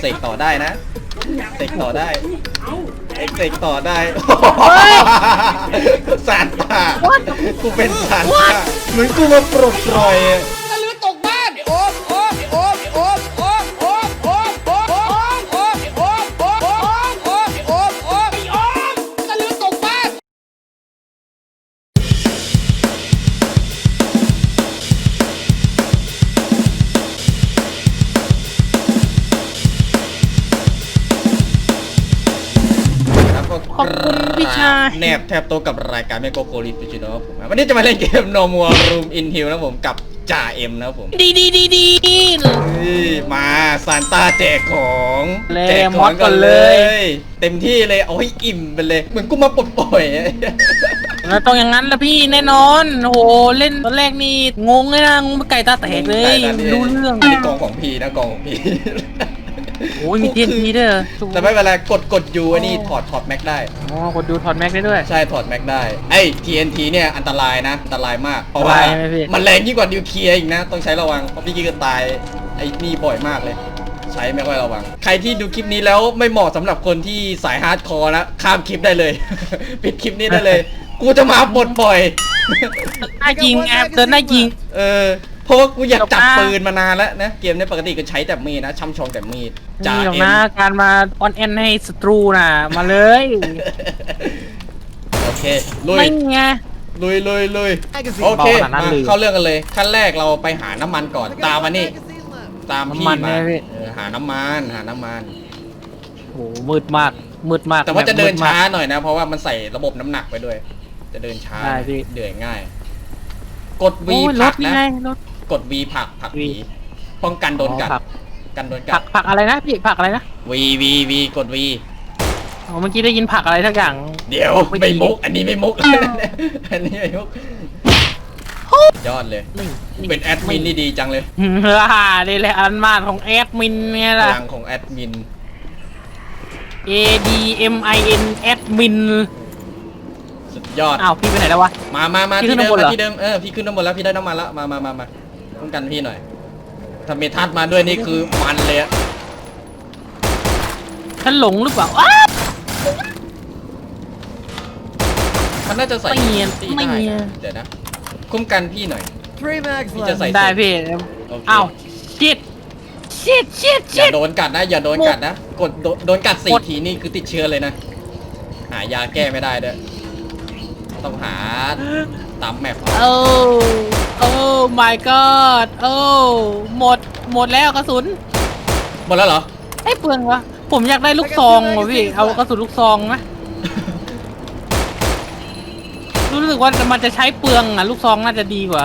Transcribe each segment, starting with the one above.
เสกต่อได้นะเสกต่อได้เอ็กเสกต่อได้ซานตากูเป็นซานตาเหมือนกูมาปลดปล่อย ขอบคุณพี่ชายแนบแทบโตวกับรายการเมโกโกลิฟิชิโนครับผมวันนี้จะมาเล่นเกม No More Room in Hill นะครับผมกับจ่าเอ็มนะครับผมดีดีดีดีนี่มาซานต้าแจกของเลยแจกขมอองดก่กัอนนเลเลยยเต็มที่เลยเอาให้อิ่มไปเลย เหมือนกูมาปลดปล่อยอะแล้วต้องอย่างนั้นละพี่แน่นอนโอ้โหเล่นตอนแรกนี่งงเลยนะงงไปไก่ตาแตกเลยได้ๆรู้เรื่องนี่กองของพี่นะกองของพี่ โอ้ยมีเทียนทีด้วยเหรอแต่ไม่เป็นไรกดกดยูอันนี้ถอดถอดแม็กได้ อ๋อกดดูถอดแม็กได้ด้วย ใช่ถอดแม็กได้ไอ้ TNT เนี่ยอันตรายนะอันตรายมากเพราะว่าอันตรายไหมพี่ มันแรงยิ่งกว่านิวเคลียร์อีกนะ ต้องใช้ระวังเพราะพี่กี้ก็ตายไอ้นี่บ่อยมากเลย ใช้ไม่ค่อยระวัง ใครที่ดูคลิปนี้แล้วไม่เหมาะสำหรับคนที่สายฮาร์ดคอร์นะข้ามคลิปได้เลย ปิดคลิปนี้ได้เลย กูจะมาปลดปล่อยได้จริงแอปเดินได้จริง เออ เพราะว่ากูอยากจับจบนะปืนมานานแล้วนะ เกมเนี้ปกติก็ใช้แต่มีดนะช่ำชองแต่มีดจ่านี่หรอกเอ็มนะการมาออนแอนให้ศัตรูน่ะ มาเลยโอเคลุยไม่ไง ลุยลุยลุยโอเคเบาขนาดนั้นมาเลย เข้าเรื่องกันเลย ขั้นแรกเราไปหาน้ำมันก่อนตามมานี่ตามพี่น้ำมันมาเนี่ยพี่ เออหาน้ำมันหาน้ำมัน โอ้โหมืดมากมืดมากแต่ว่าจะบบเดินมืมกช้าหน่อยนะ เพราะว่ามันใส่ระบบน้ำหนักไปด้วย จะเดินช้าได้พี่ เดือยง่าย กด V โอ้ยรผลัถกนี่นะไงรถ กด V ผลักผลัก V ผีป้องกันโดนกัด อ๋อผลัก กันโดนกัผัด กผักอะไรนะพี่ผักอะไรนะ V V V กด V อ๋อเมื่อกี้ได้ยินผักอะไรทักอย่าง เดี๋ยวไม่ไม่ดี มุก อันนี้ไม่มุก อันนี้ไม่มุก ยอดเลย นี่เป็นแอดมินนี่ดีจังเลยฮ่านี่แหละอันมาของแอดมินไงพล่ะ ลังของแอดมิน A D M I N แอดมินสุดยอด อ้าวพี่ไปไหนแล้ววะ มามามาพี่ที่ขึ้นเดิมข้างบนเหรมาอที่เดิม เออ พี่ขึ้นข้างบนแล้ว พี่ได้น้ำมันแล้ว มามามามา ป้องกันพี่หน่อย ถ้าเมทัศน์มาด้วยนี่คือมันเลยอะฉันหลงหรือเปล่าอ้าวมันน่าจะใส่ไม่เนียนตีไม่ได้เนียนนะเดี๋ยวนะ คุ้มกันพี่หน่อย Three mags พี่จะ left. ใส่ได้พี่โอเคอ้าวชิดชิดชิดอชิย่าด โดนกัดนะ อย่าโดนกัดนะ กดโดนโดนกัดสี่กด ทีนี่คือติดเชื้อเลยนะ หายาแก้ไม่ได้ด้วยต้องหาตามแมปเอาโอ้ โอ้ my god โอ้หมดหมดแล้วกระสุนหมดแล้วเหรอ ไอ้เปลืองวะผมอยากได้ลูกซองว่ะพี่เอากระสุนลูกซองไหมรู้สึกว่ามันจะใช้เปลืองอะลูกซองน่าจะดีกว่า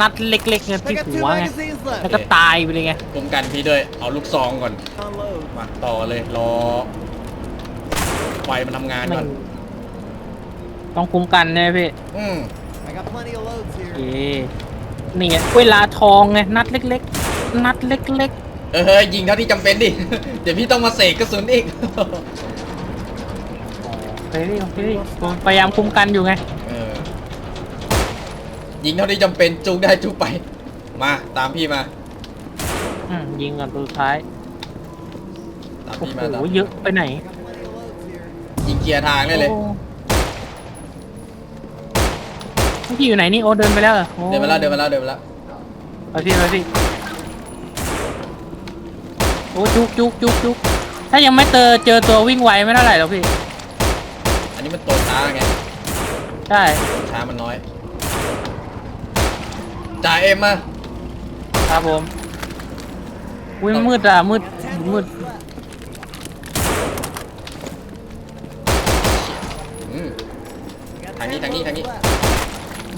นัดเล็กๆเนี่ย I ที่ got หั two วไง magazines แล้ว left. ก็ตายไปเลยไงคุ้มกันพี่ด้วย เอาลูกซองก่อน Unload. มาต่อเลยรอไฟมันทำงานก่อน ต้องคุ้มกันใช่ไหมพี่อืม I got plenty of loads โอ here. เค นี่ไงเวลาทองไงนัดเล็ก ๆ นัดเล็กเออเฮ้ยยิงเท่าที่จำเป็นดิ เดี๋ยวพี่ต้องมาเสกกระสุนอีก ๆเฮ้ยเฮ้ยผมพยายามคุ้มกันอยู่ไงเออ ยิงเท่าที่จำเป็นจุกได้จุกไป มาตามพี่มา อืมยิงก่อนตัวสุดท้ายตามโอ้พี่โหมาตามเยอะไปไหน I got plenty of loads here. ยิงเกียร์ทางได้เลย โอ้ พี่อยู่ไหนนี่โอเดินไปแล้วหรอโอ้เดินมาแล้วเดินมาแล้วเดินมาแล้วไปพี่ไปพี่โอ้จุกจุกจุกจุกถ้ายังไม่เจอเจอตัววิ่งไวไม่เท่าไหร่หรอกพี่ อันนี้มันตัวช้าไงใช่ช้ามันน้อยจ่าเอ็มมาครับผมอุ้ยมืดอะมืดมืดอืมทางนี้ทางนี้ทางนี้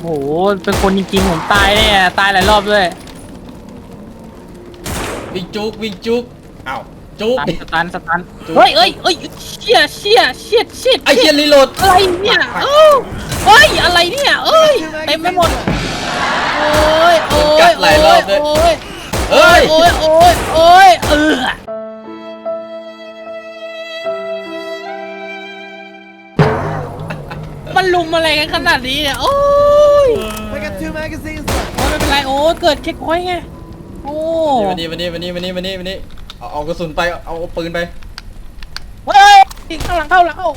โอ้โห เป็นคนจริงๆผมตายเนี่ยตายหลายรอบด้วยวิ่งจุกวิ่งจุกอ้าวจุกสตันดิสตันสตันจุ๊บ เฮ้ยเฮ้ยเฮ้ยเชี่ยเชี่ยเชี่ยเชี่ยไอเชียรีโหลดอะไรเนี่ยเอ้าเฮ้ยอะไรเนี่ยเอ้ย Two เต็มไป magazines หมด left. โอ้ยโอ้กัยดหลายรอบด้วย โอ้ยเอ้ยโอ้ยโอ้ยโอ้ยเออ ลุมอะไรกันขนาดนี้เนี่ย โอ้ย I got two magazines left. โอ้ยไม่เป็นไรโอ้ยเกิดเช็คพอยต์ไง โอ้วันนี้วันนี้วันนี้วันนี้วันนี้วันนี้เอาเอากระสุนไปเอาเอาปืนไปเฮ้ยข้างหลังเข้าหลังเข้า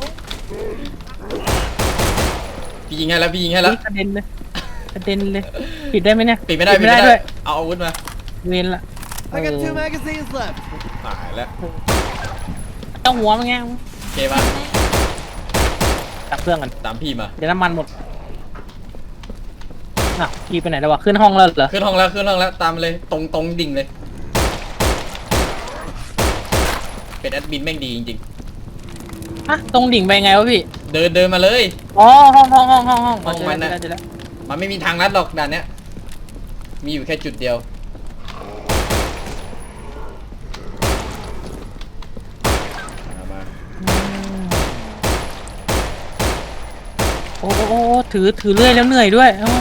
พี่ยิงให้แล้วพี่ยิงให้แล้ว อุ๊ยกระเด็นเลยกระเด็นเลย ปิดได้ไหมเนี่ยปิดไม่ได้ปิดไม่ไม่ได้ได้ด้วยเอาอาวุธมาเวนละ I got two magazines left. ตายแล้วต้องหัวมันไง โอเคป่ะ ดับเครื่องกันตามพี่มา เดี๋ยวน้ำมันหมดอ้าวพี่ไปไหนแล้ววะขึ้นห้องแล้วเหรอขึ้นห้องแล้วขึ้นห้องแล้วตามมาเลยตรงตรงดิ่งเลย เป็นแอดมินแม่งดีจริงฮะตรงดิ่งไปไงวะพี่ๆ เดินเดินมาเลย อ๋อห้องห้องห้องห้องห้องห้องมันน่ะ เจอแล้วเจอแล้วมันไม่มีทางลัดหรอกด่านเนี้ย มีอยู่แค่จุดเดียว มามา โอ้โอ้โอ้ถือถือเลื่อยแล้วเหนื่อยด้วยอ๋อ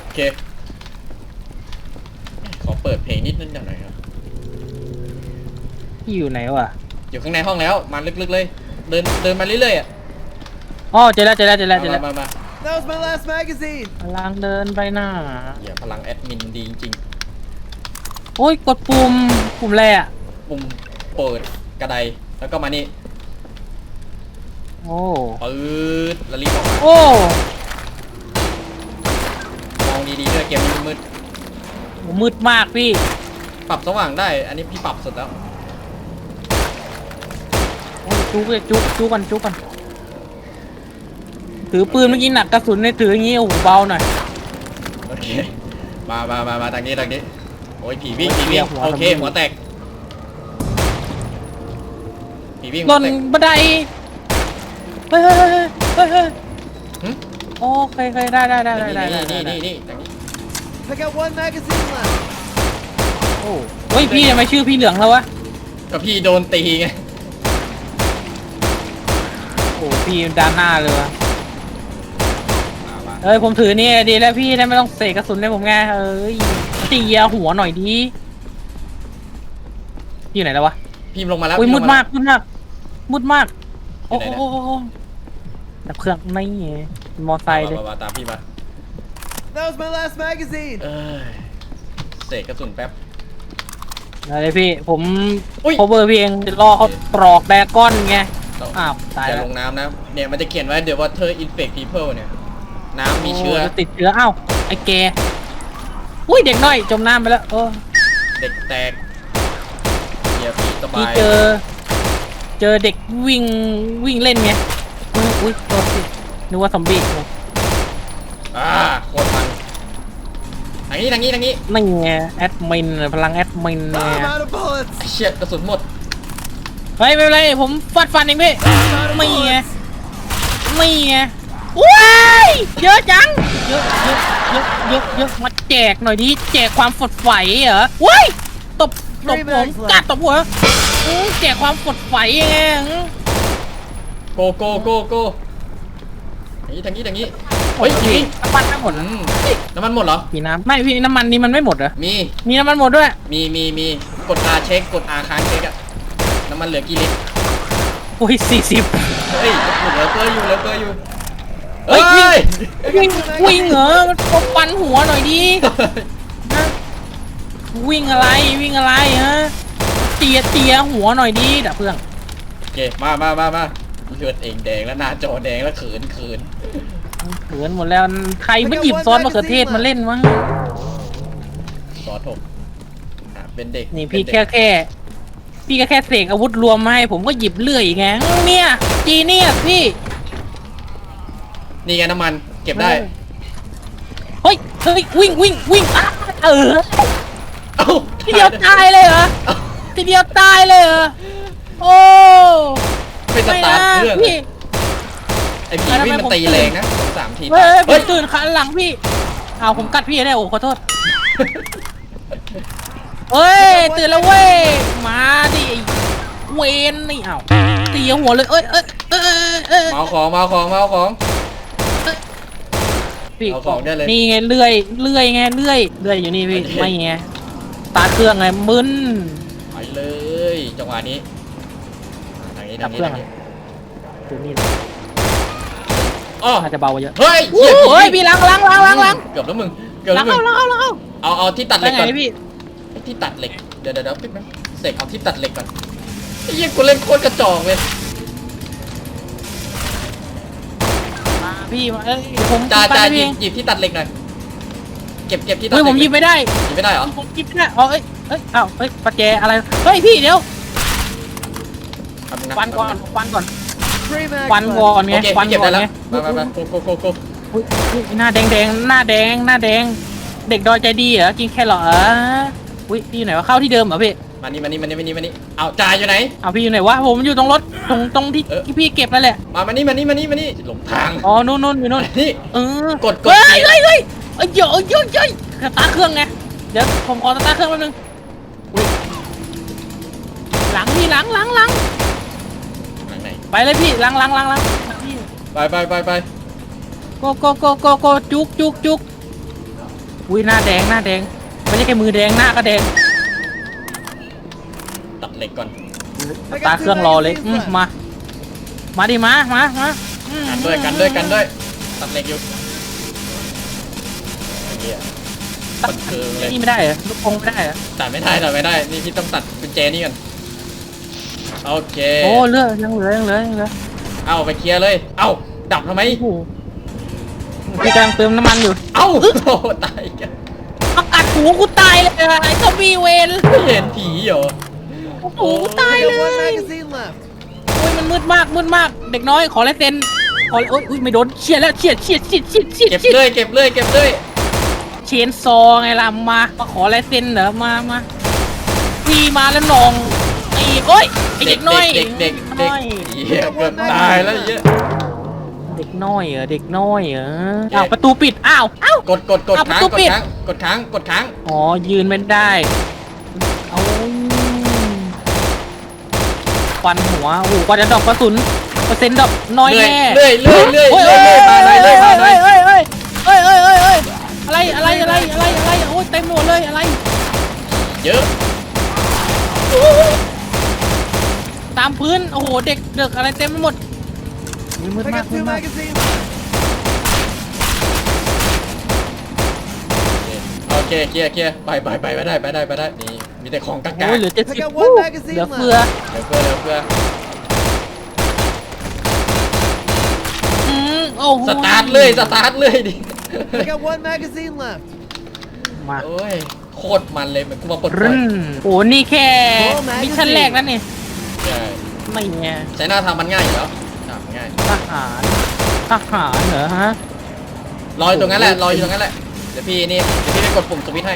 โอเค ขอเปิดเพลงนิดนึงหน่อยครับพี่อยู่ไหนวะอยู่ข้างในห้องแล้ว มาลึกๆเลย เดินเดินมาเรื่อยๆอะอ๋อเจอแล้วเจอแล้วเจอแล้วเจอมาแล้วมามา That was my last magazine. กำลังเดินไปหน้าอย่าพลังแอดมินดีจริงโอ้ยกดปุ่มปุ่มอะไรอะๆปุ่มเปิดกระไดแล้วก็มานี่ โอ้ปืดแล้วรีบออกมาโอ้มองดีๆด้วยเกมนี้มืดมืดมากพี่ ปรับสว่างได้ อันนี้พี่ปรับสุดแล้ว โอ้ยจุกเลยจุกจุกกันจุกกันถือปืนเมื่อกี้หนักกระสุนในถืออย่างงี้โอ้โหเบาหน่อย โอเค มามามามาทางนี้ทางนี้ โอ้ยผีวิ่งโอ้ยผีวิ่งหัวโอเค ทำไม หัวแตก ผีวิ่งหหัล่วนแตก บันได เฮ้ยเฮ้ยเฮ้ยเฮ้ยเฮ้ยหึ โอเคเคยได้ได้ได้ได้ได้ได้นี่ได้นี่นี่ทางนี้ I got one magazine left. โอ้เฮ้ยพี่ทำไมชื่อพี่เหลืองแล้ววะก็พี่โดนตีไงโอ้พี่ด้านหน้าเลยวะมามาเอ้ยผมถือนี่ดีแล้วพี่ได้ไม่ต้องเสกกระสุนให้ผมไงเอ้ยตีหัวหน่อยดีพี่อยู่ไหนแล้ววะพี่ลงมาแล้วอุ้ยพี่มืดมากมืดมากมืดมาก โอ้อยู่ไหนโหเนี่ยโอ้โหดับเครื่องไม่ไงมอไซค์เลยมามามาตามพี่มา That was my last magazine. เอ้ยเสกกระสุนแป๊บอะไรพี่ผม อุ๊ย cover พี่เองรอเขาตรอกแดกอนไง ต้องอ้าวตายอย่าแล้วลงน้ำนะ เนี่ยมันจะเขียนไว้ The water infect people เนี่ย น้ำมีเชื้อโติดเชื้ออ้าวไอ้แกอุ้ยเด็กน้อยจมน้ำไปแล้วโอ้เด็กแตกเหยียบผีสบาพี่ยเจอ เจอเด็กวิ่งวิ่งเล่นไงอุ้ยอุ้ยโทษสินึกว่าซอมบี้อ่าโคตรมันทางนี้ทางนี้ทางนี้นั่นไงแอดมินพลังแอดมินไง I'm out of bullets. ไอ้เชี่ยกระสุนหมดเฮ้ยไม่เป็นไรผมฟาดฟันเองพี่ I'm out of ไม่ไง bullets. ไม่ไงว้ายเยอะจังเยอะเยอะเยอะเยอะเยอะมาแจกหน่อยดิแจกความฝดใสเหรอว้ายตบตบผมกัดตบหัว อื้อแจกความฝดใสยังไงอื้อโกโกโกโกทางนี้ทางนี้ทางนี้เฮ้ยผีน้ำมันไม่หมดอืนะมน้ำมันหมดเหรอ พี่น้ำไม่พี่น้ำมันนี่มันไม่หมดเหรอมี มีน้ำมันหมดด้วย มีมีมีกด R เช็ค กด R ค้างเช็คอะน้ำมันเหลือกี่ลิตร โอ้ยสี่สิบ เฮ้ยเหลือเกลืออยู่เหลือเกลืออยู่ เฮ้ยเฮ้ยวิ่งวิ่งเหรอมันปกปันหัวหน่อยดิฮะวิ่งอะไรวิ่งอะไรฮะเตียเตียหัวหน่อยดิดับเพื่องโอเคมามามามาเลือดเองแดงแล้วหน้าจอแดงแล้วเขินเขินเขินหมดแล้วใครไม่หยิบซอสมะเขือเทศมาเล่นวะซอสถกอะเป็นเด็กนี่พี่เป็แค่เด็กแค่ พี่ก็แค่เสกอาวุธรวมมาให้ผมก็หยิบเลื่อยไงเนี่ยจีเนี่ยพี่ นี่ไงน้ำมันเก็บได้เฮ้ยเฮ้ยวิ่งวิ่งวิ่งอะเออเอ้าทีเดียวตายเลยเหรอเอ้า ทีเดียวตายเลยเหรอโอ้ไม่สตาร์ทเครื่องพี่ ไอ้ผีแล้วทำไมวิ่งมันผมตีแรงนะสองสามทีเฮ้ยผเฮ้มยตื่นขาหลังพี่เอาผมกัดพี่ได้โอ้ขอโทษ เฮ้ยตื่นแล้วเว้ย มาดิไอ้เวนนี่เอ้าตีหัวเลย เอ้ยเอ้ยเอ้ยเอ้ยเอ้ยมาเอาของมาเอาของมาเอาของ พี่เอาของได้เลย นี่ไงเลื่อยเลื่อยไงเลื่อยเลื่อยอยู่นี่พี่โอเคไม่ไงตาร์ทเครื่องไงมึน ไปเลย จังหวะนี้ทางนี้ดัทาบงเคนี้รื่องทางนี้ตัวนี้เลยอ๋อน่าจะเบากว่าเยอะเฮ้ยโอ้เหี้ยยพี่ล้างล้างล้างล้างล้างเกือบแล้วมึงเกือบล้าแล้งวมึเข้างล้างเข้าล้างเข้าเอาเอาที่ตัดเหได้ล็กไงก่อน พี่ที่ตัดเหล็ก เดี๋ยวเดี๋ยวเดี๋ยวปิ๊บนะเสกเอาที่ตัดเหล็กก่อนไอ้เหี้ยกูเล่นโคตรกระจอกเลยมาพี่มาเอ้ยเดี๋ยวผมจ่าไปจ่าหพี่ยิบหยิบที่ตัดเหล็กหน่อย เก็บเก็บที่ตัดเฮ้ยเหผล็กมหยิบไม่ได้หยิบไม่ได้เหรอผมหยิบไม่ได้อ๋อเอ้ย เอ้ยอ้าวเอ้ยประแจอะไร เฮ้ยพี่เดี๋ยวทำะฟันก่อนฟันก่อน Three mags ฟัน left. ก่อนไงโอเคฟันพี่เก็บก่อได้นแล้วไงมามามาโกโกโกโกอุ๊ยอุ๊ยหน้าแดงแดงหน้าแดงหน้าแดง เด็กดอยใจดีเหรอกินแครอทเหรออุ้ยพี่อยู่ไหนวะเข้าที่เดิมเหรอพี่มานี่มานี่มานี่มานี่มานี่เอาจ่ายอยู่ไหนเอาพี่อยู่ไหนวะผมอยู่ตรงรถตรงตรงที่เออที่พี่เก็บนั่นแหละมามานี่มานี่มานี่มานี่หลงทางอ๋อนู่นนู่นอยู่นู่นนี่เออกดกดเฮ้ยเกียร์เฮ้ยเฮ้ยเอ้ยเดี๋ยวเอ้ยเฮ้ยเฮ้ยสตาร์ทเครื่องไงเดี๋ยวผมขอสตาร์ทเครื่องแป๊บนึงอุ๊ย หลังพี่หลังหลังหลังทางไหนไปเลยพี่หลังหลังหลังหลังพี่ไปไปไปไปโกโกโกโกโกจุกจุกจุกอุ้ยหน้าแดงหน้าแดงไม่ใช่แค่มือแดงหน้าก็แดงตัดเหล็กก่อนสตาร์ทเครื่องรอเลยอืมมา มาดิมามามาอืมกันด้วยกันด้วยกันด้วยตัดเหล็กอยู่ไอ้เหี้ยตัดมันคือเลยนี่ไม่ได้เหรอลูกกงไม่ได้เหรอตัดไม่ได้ตัดไม่ได้นี่พี่ต้องตัดกุญแจนี่ก่อน โอเค โอ้เลือดยังเหลือยังเหลือยังเหลือเอาไปเคลียร์เลย เอาดับทำไม โอ้โหพี่กำลังเติมน้ำมันอยู่เอาโอ้ตายกันเอากัดหูกูตายเลยอะไอ้ก็มีเวรไม่เห็นผีเหรอโอ้โหตาย I เล got one ย magazine left. โอ้ยมันมืดมากมืดมากเด็กน้อยขอลายเซ็นขอโอ้ยอุ้ยไม่โดนเฉียดแล้วเฉียดเฉียดเฉียดเฉียดเฉียดเก็บเฉียดเลยเก็บเลยเก็บเลยเชนซอไงล่ะมามาขอลายเซ็นเหรอมามาพี่มาแล้วนอง ไอ้โอ้ยไอ้เด็กน้อยเด็กเด็กเด็กน้อยเหี้ยเกือบตายแล้วเหี้ยเด็กน้อยเหรอเด็กน้อยเหรออ้าวประตูปิดอ้าวอ้าว กดกดกดเอาค้างประตูกดปิด ค้างกดค้างกดค้างอ๋อยืนไม่ได้เอาฟันหัวโอ้โหกว่าจะดอกกระสุนเปอร์เซ็นต์ดอกน้อยเลื่อยแน่เลื่อยเลื่อยเลื่อยโอ้ยเลื่อยเลื่อยมาหน่อยเลื่อยมาหน่อยเฮ้ยเฮ้ยเฮ้ยเฮ้ยเฮ้ยเฮ้ยอะไรอะไรอะไรอะไรอะไรโอ้ยเต็มหมดเลยอะไร เยอะ ตามพื้น โอ้โห เด็กเด็กอะไรเต็มไปหมดมืด I มาก got มื two ดมาก magazines left. โอเคเคลียร์เคลียร์ไปไปไปไปได้ไปได้ไปได้นี่มีแต่ของกากาโอ้ยเหลือเจ็ดสิบ I got one magazine เหลือเฟือเดี๋ยวเพื่อเดี๋ยวเพื่ออืมโอ้โหสตาร์ทเลยสตาร์ทเลยดิ I got one magazine left. มาโอ้ยโคตรมันเลยเหมือนกูมาปลดปล่รึอยนโอ้นี่แค่มิชชั่นแรกนั่นนี่ ใช่ไม่เนี่ยใช้หน้าทำมันง่ายอยู่แล้วทำง่ายทหารทหารเหรอฮะรออยู่ตรงนั้นแหละรออยู่ตรงนั้นแหละเดี๋ยวพี่นี่เดี๋ยวพี่ไปกดปุ่มสวิตช์ให้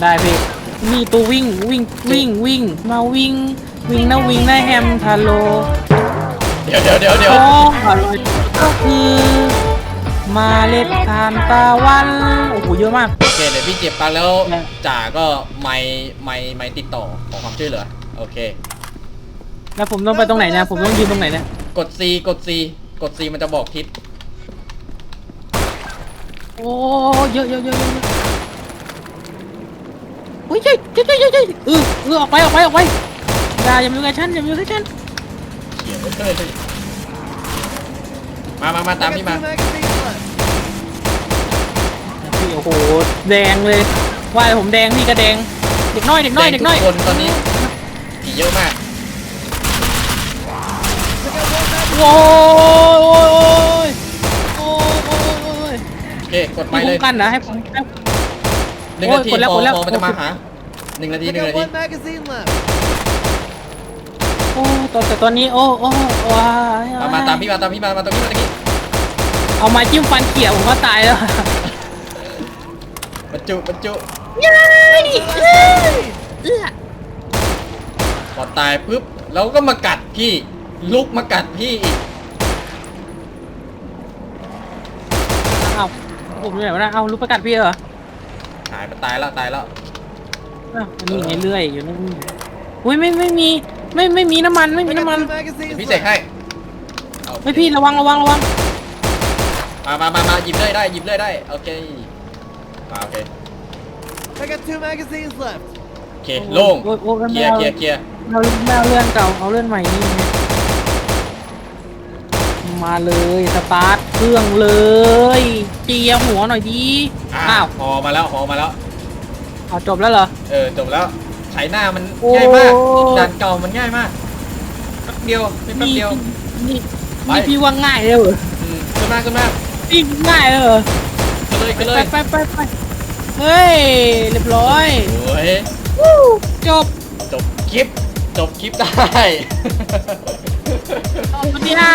ได้พี่นี่ตัววิ่งวิ่งวิ่งวิ่งมาวิ่ง วิ่งนะวิ่งนะแฮมทาโลเดี๋ยวเดี๋ยวเดี๋ยวเดี๋ยวอ๋ออร่อยก็คือมาเล็ดทานตะวันโอ้โหเยอะมาก โอเคเดี๋ยวพี่เก็บตังค์แล้วแม่จ่าก็ไม่ไม่ไม่ติดต่อขอความช่วยเหลือโอเค แล้วผมต้องไปตรงไหนเนี่ยผมต้องยืนตรงไหนเนี่ยกด C กด C กด C มันจะบอกทิศโอ้เยอะเยอะเยอะเยอะเยอะโอ้ยเย้ยเย้ยเย้ยเย้ยเย้ยเออเออออกไปออกไปออกไปอย่าอย่ามาอยู่กับฉันอย่ามาอยู่กับฉันเขียนไว้เลยมามามา I ตาม got พี่ two มา magazines left. พี่โอ้โหแดงเลยว่าแต่ผมแดงพี่ก็แดงเด็กน้อยเด็กน้อยแดเด็งกน้อยทุกคนตอนนี้ผีเยอะมาก I got one magazine. โอ้ยโอ้ยโอ้ยโอ้ยโอ้ยโอเคกดไปมีเลคุ้ยมกันนะให้ผมให้ หนึ่งโอ้ยนาทีกดแล้วพอกดแล้วพอมันจะมาหาหนึ่งนาที I หนึ่ง got นาที one magazine left. โอ้ตอนแต่ตอนนี้โอ้โอ้ว้ายมามาตามพี่มาตามพี่มามาตรงนี้มาตรงนี้เอาไม้จิ้มฟันเขี่ยผมก็ตายแล้วบรรจุบรรจุย้ายเอ้ยเอื้อพอตายปุ๊บแล้วก็มากัดพี่ ลุกมากัดพี่อีกเอาผมอยู่ไหนวะเนะเอาลูกประกัดพี่เหรอหายไปตายแล้วตายแล้วอ้าวอันนี้ไงเรื่อยอยู่นั่นอุ้ยไม่ไม่มีไม่ไม่มีน้ำมันไม่ I มีน้ำมัน got two magazines พี่เสก left. ให้เอาไม่พี่ระวังระวังระวังมามามามาหยิบเลยได้หยิบเลยได้โอเคมาโอเค I got two magazines left. โอเคโล่งโอ้ยโอ้ยเคไม่ลียร์เอาเคลียร์เคลียร์เอาไม่เอาเลื่อนเก่าเอาเลื่อนใหม่นี่ไง มาเลยสตาร์ทเครื่องเลยเจียหัวหน่อยดีอะอ้าวหอมาแล้วหอมาแล้วเอาจบแล้วเหรอเออจบแล้วไถหน้ามันโอ้ง่ายมากด่านเก่ามันง่ายมากแป๊บเดียวเป็นแป๊บนี่เดียวนี่ไปนี่พี่ว่าง่ายเลยเหรออืมขึ้นมาขึ้นมาพี่ง่ายเลยเหรอขึ้นเลยขึ้นเลไปยไปไปไปเฮ้ยเรียบร้อยโอ้ยวู้จบจบคลิปจบคลิปได้ เอาไปที่ห้า